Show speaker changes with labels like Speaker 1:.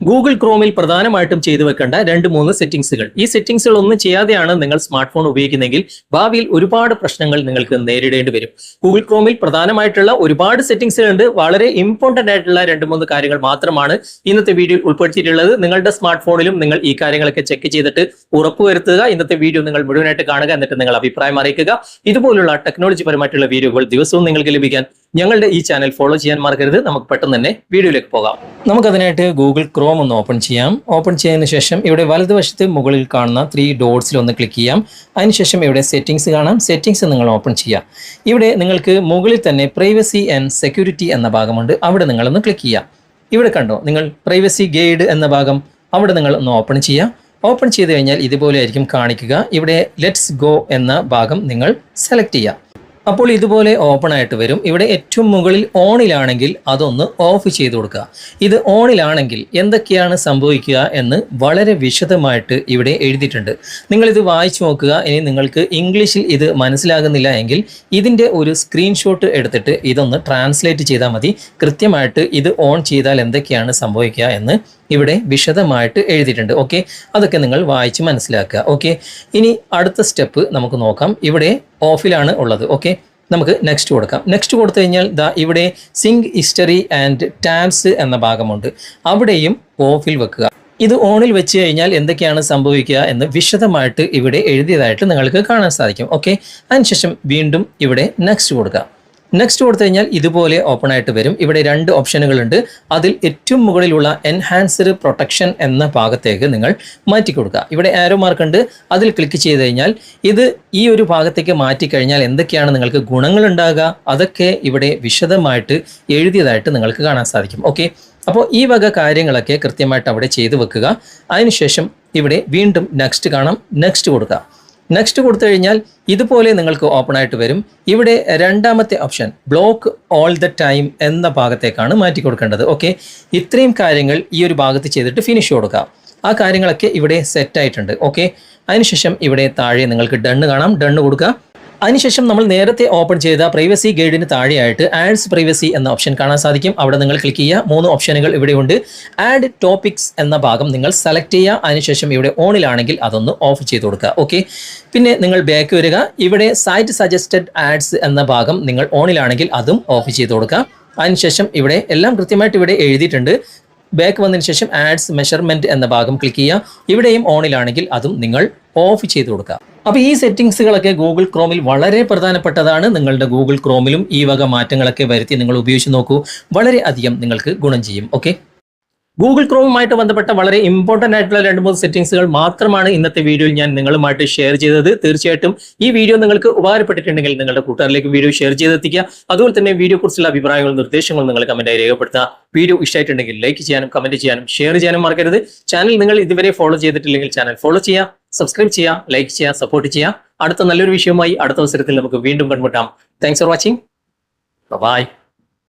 Speaker 1: Google ക്രോമിൽ പ്രധാനമായിട്ടും ചെയ്തു വെക്കേണ്ട രണ്ട് മൂന്ന് സെറ്റിംഗ്സുകൾ ഈ സെറ്റിംഗ്സുകൾ ഒന്നും ചെയ്യാതെയാണ് നിങ്ങൾ സ്മാർട്ട് ഫോൺ ഉപയോഗിക്കുന്നതെങ്കിൽ ഭാവിയിൽ ഒരുപാട് പ്രശ്നങ്ങൾ നിങ്ങൾക്ക് നേരിടേണ്ടി വരും. ഗൂഗിൾ ക്രോമിൽ പ്രധാനമായിട്ടുള്ള ഒരുപാട് സെറ്റിംഗ്സുകൾ ഉണ്ട് വളരെ ഇമ്പോർട്ടന്റ് ആയിട്ടുള്ള രണ്ട് മൂന്ന് കാര്യങ്ങൾ മാത്രമാണ് ഇന്നത്തെ വീഡിയോയിൽ ഉൾപ്പെടുത്തിയിട്ടുള്ളത്. നിങ്ങളുടെ സ്മാർട്ട് ഫോണിലും നിങ്ങൾ ഈ കാര്യങ്ങളൊക്കെ ചെക്ക് ചെയ്തിട്ട് ഉറപ്പുവരുത്തുക. ഇന്നത്തെ വീഡിയോ നിങ്ങൾ മുഴുവനായിട്ട് കാണുക. എന്നിട്ട് നിങ്ങൾ അഭിപ്രായം അറിയിക്കുക. ഇതുപോലുള്ള ടെക്നോളജി പരമായിട്ടുള്ള വീഡിയോകൾ ദിവസവും നിങ്ങൾക്ക് ലഭിക്കാൻ ഞങ്ങളുടെ ഈ ചാനൽ ഫോളോ ചെയ്യാൻ മറക്കരുത്. നമുക്ക് പെട്ടെന്ന് തന്നെ വീഡിയോയിലേക്ക് പോകാം. നമുക്കതിനായിട്ട് ഗൂഗിൾ ക്രോം ഒന്ന് ഓപ്പൺ ചെയ്യാം. ഓപ്പൺ ചെയ്തതിന് ശേഷം ഇവിടെ വലതുവശത്ത് മുകളിൽ കാണുന്ന ത്രീ ഡോട്ട്സിൽ ഒന്ന് ക്ലിക്ക് ചെയ്യാം. അതിനുശേഷം ഇവിടെ സെറ്റിംഗ്സ് കാണാം. സെറ്റിംഗ്സ് നിങ്ങൾ ഓപ്പൺ ചെയ്യാം. ഇവിടെ നിങ്ങൾക്ക് മുകളിൽ തന്നെ പ്രൈവസി ആൻഡ് സെക്യൂരിറ്റി എന്ന ഭാഗമുണ്ട്. അവിടെ നിങ്ങളൊന്ന് ക്ലിക്ക് ചെയ്യാം. ഇവിടെ കണ്ടോ? നിങ്ങൾ പ്രൈവസി ഗൈഡ് എന്ന ഭാഗം അവിടെ നിങ്ങൾ ഒന്ന് ഓപ്പൺ ചെയ്യാം. ഓപ്പൺ ചെയ്ത് കഴിഞ്ഞാൽ ഇതുപോലെ ആയിരിക്കും കാണിക്കുക. ഇവിടെ ലെറ്റ്സ് ഗോ എന്ന ഭാഗം നിങ്ങൾ സെലക്ട് ചെയ്യുക അപ്പോൾ ഇതുപോലെ ഓപ്പൺ ആയിട്ട് വരും. ഇവിടെ ഏറ്റവും മുകളിൽ ഓണിലാണെങ്കിൽ അതൊന്ന് ഓഫ് ചെയ്ത് കൊടുക്കുക. ഇത് ഓണിലാണെങ്കിൽ എന്തൊക്കെയാണ് സംഭവിക്കുക എന്ന് വളരെ വിശദമായിട്ട് ഇവിടെ എഴുതിയിട്ടുണ്ട്. നിങ്ങളിത് വായിച്ചു നോക്കുക. ഇനി നിങ്ങൾക്ക് ഇംഗ്ലീഷിൽ ഇത് മനസ്സിലാകുന്നില്ല എങ്കിൽ ഇതിന്റെ ഒരു സ്ക്രീൻഷോട്ട് എടുത്തിട്ട് ഇതൊന്ന് ട്രാൻസ്ലേറ്റ് ചെയ്താൽ മതി. കൃത്യമായിട്ട് ഇത് ഓൺ ചെയ്താൽ എന്തൊക്കെയാണ് സംഭവിക്കുക എന്ന് ഇവിടെ വിശദമായിട്ട് എഴുതിയിട്ടുണ്ട്. ഓക്കെ അതൊക്കെ നിങ്ങൾ വായിച്ച് മനസ്സിലാക്കുക. ഓക്കെ ഇനി അടുത്ത സ്റ്റെപ്പ് നമുക്ക് നോക്കാം. ഇവിടെ ഓഫിലാണ് ഉള്ളത്. ഓക്കെ നമുക്ക് നെക്സ്റ്റ് കൊടുക്കാം. നെക്സ്റ്റ് കൊടുത്തു കഴിഞ്ഞാൽ ദാ ഇവിടെ സിങ്ക് ഹിസ്റ്ററി ആൻഡ് ടാബ്സ് എന്ന ഭാഗമുണ്ട്. അവിടെയും ഓഫിൽ വെക്കുക. ഇത് ഓണിൽ വെച്ച് കഴിഞ്ഞാൽ എന്തൊക്കെയാണ് സംഭവിക്കുക എന്ന് വിശദമായിട്ട് ഇവിടെ എഴുതിയതായിട്ട് നിങ്ങൾക്ക് കാണാൻ സാധിക്കും. ഓക്കെ അതിനുശേഷം വീണ്ടും ഇവിടെ നെക്സ്റ്റ് കൊടുക്കുക നെക്സ്റ്റ് കൊടുത്തു കഴിഞ്ഞാൽ ഇതുപോലെ ഓപ്പൺ ആയിട്ട് വരും. ഇവിടെ രണ്ട് ഓപ്ഷനുകളുണ്ട് അതിൽ ഏറ്റവും മുകളിലുള്ള എൻഹാൻസ്ഡ് പ്രൊട്ടക്ഷൻ എന്ന ഭാഗത്തേക്ക് നിങ്ങൾ മാറ്റി കൊടുക്കുക. ഇവിടെ ആരോ മാർക്ക് ഉണ്ട്. അതിൽ ക്ലിക്ക് ചെയ്ത് കഴിഞ്ഞാൽ ഇത് ഈ ഒരു ഭാഗത്തേക്ക് മാറ്റി കഴിഞ്ഞാൽ എന്തൊക്കെയാണ് നിങ്ങൾക്ക് ഗുണങ്ങൾ ഉണ്ടാകുക? അതൊക്കെ ഇവിടെ വിശദമായിട്ട് എഴുതിയതായിട്ട് നിങ്ങൾക്ക് കാണാൻ സാധിക്കും. ഓക്കെ അപ്പോൾ ഈ വക കാര്യങ്ങളൊക്കെ കൃത്യമായിട്ട് അവിടെ ചെയ്തു വെക്കുക. അതിനുശേഷം ഇവിടെ വീണ്ടും നെക്സ്റ്റ് കാണാം. നെക്സ്റ്റ് കൊടുക്കുക. നെക്സ്റ്റ് കൊടുത്തു കഴിഞ്ഞാൽ ഇതുപോലെ നിങ്ങൾക്ക് ഓപ്പൺ ആയിട്ട് വരും. ഇവിടെ രണ്ടാമത്തെ option block all the time എന്ന ഭാഗത്തേക്കാണ് മാറ്റി കൊടുക്കേണ്ടത്. ഓക്കെ ഇത്രയും കാര്യങ്ങൾ ഈ ഒരു ഭാഗത്ത് ചെയ്തിട്ട് ഫിനിഷ് കൊടുക്കുക. ആ കാര്യങ്ങളൊക്കെ ഇവിടെ സെറ്റ് ആയിട്ടുണ്ട്. ഓക്കെ അതിനുശേഷം ഇവിടെ താഴെ നിങ്ങൾക്ക് ഡണ്ണ് കാണാം. ഡണ്ണ് കൊടുക്കുക. അതിനുശേഷം നമ്മൾ നേരത്തെ ഓപ്പൺ ചെയ്ത പ്രൈവസി ഗൈഡിന് താഴെയായിട്ട് ആഡ്സ് പ്രൈവസി എന്ന ഓപ്ഷൻ കാണാൻ സാധിക്കും. അവിടെ നിങ്ങൾ ക്ലിക്ക് ചെയ്യുക. മൂന്ന് ഓപ്ഷനുകൾ ഇവിടെയുണ്ട്. ആഡ് ടോപ്പിക്സ് എന്ന ഭാഗം നിങ്ങൾ സെലക്ട് ചെയ്യുക. അതിനുശേഷം ഇവിടെ ഓണിലാണെങ്കിൽ അതൊന്ന് ഓഫ് ചെയ്ത് കൊടുക്കുക. ഓക്കെ പിന്നെ നിങ്ങൾ ബാക്ക് വരിക. ഇവിടെ സൈറ്റ് സജസ്റ്റഡ് ആഡ്സ് എന്ന ഭാഗം നിങ്ങൾ ഓണിലാണെങ്കിൽ അതും ഓഫ് ചെയ്ത് കൊടുക്കുക. അതിനുശേഷം ഇവിടെ എല്ലാം കൃത്യമായിട്ട് ഇവിടെ എഴുതിയിട്ടുണ്ട്. ബാക്ക് വന്നതിന് ശേഷം ആഡ്സ് മെഷർമെന്റ് എന്ന ഭാഗം ക്ലിക്ക് ചെയ്യുക. ഇവിടെയും ഓണിലാണെങ്കിൽ അതും നിങ്ങൾ ഓഫ് ചെയ്ത് കൊടുക്കുക. അപ്പോൾ ഈ സെറ്റിംഗ്സുകളൊക്കെ ഗൂഗിൾ ക്രോമിൽ വളരെ പ്രധാനപ്പെട്ടതാണ്. നിങ്ങളുടെ ഗൂഗിൾ ക്രോമിലും ഈ വക മാറ്റങ്ങളൊക്കെ വരുത്തി നിങ്ങൾ ഉപയോഗിച്ച് നോക്കൂ. വളരെ അധികം നിങ്ങൾക്ക് ഗുണം ചെയ്യും. ഓക്കെ? ഗൂഗിൾ ക്രോമുമായിട്ട് ബന്ധപ്പെട്ട വളരെ ഇമ്പോർട്ടന്റ് ആയിട്ടുള്ള രണ്ട് മൂന്ന് സെറ്റിംഗ്സുകൾ മാത്രമാണ് ഇന്നത്തെ വീഡിയോയിൽ ഞാൻ നിങ്ങളുമായിട്ട് ഷെയർ ചെയ്തത്. തീർച്ചയായിട്ടും ഈ വീഡിയോ നിങ്ങൾക്ക് ഉപകാരപ്പെട്ടിട്ടുണ്ടെങ്കിൽ നിങ്ങളുടെ കൂട്ടുകാരിലേക്ക് വീഡിയോ ഷെയർ ചെയ്തെത്തിക്കുക. അതുപോലെ തന്നെ വീഡിയോ കുറിച്ചുള്ള അഭിപ്രായങ്ങളും നിർദ്ദേശങ്ങളും നിങ്ങൾ കമന്റായി രേഖപ്പെടുത്തുക. വീഡിയോ ഇഷ്ടമായിട്ടുണ്ടെങ്കിൽ ലൈക്ക് ചെയ്യാനും കമന്റ് ചെയ്യാനും ഷെയർ ചെയ്യാനും മറക്കരുത്. ചാനൽ നിങ്ങൾ ഇതുവരെ ഫോളോ ചെയ്തിട്ടില്ലെങ്കിൽ ചാനൽ ഫോളോ ചെയ്യുക. സബ്സ്ക്രൈബ് ചെയ്യുക ലൈക്ക് ചെയ്യുക സപ്പോർട്ട് ചെയ്യുക അടുത്ത നല്ലൊരു വിഷയവുമായി അടുത്ത അവസരത്തിൽ നമുക്ക് വീണ്ടും കണ്ടുമുട്ടാം. Thanks for watching bye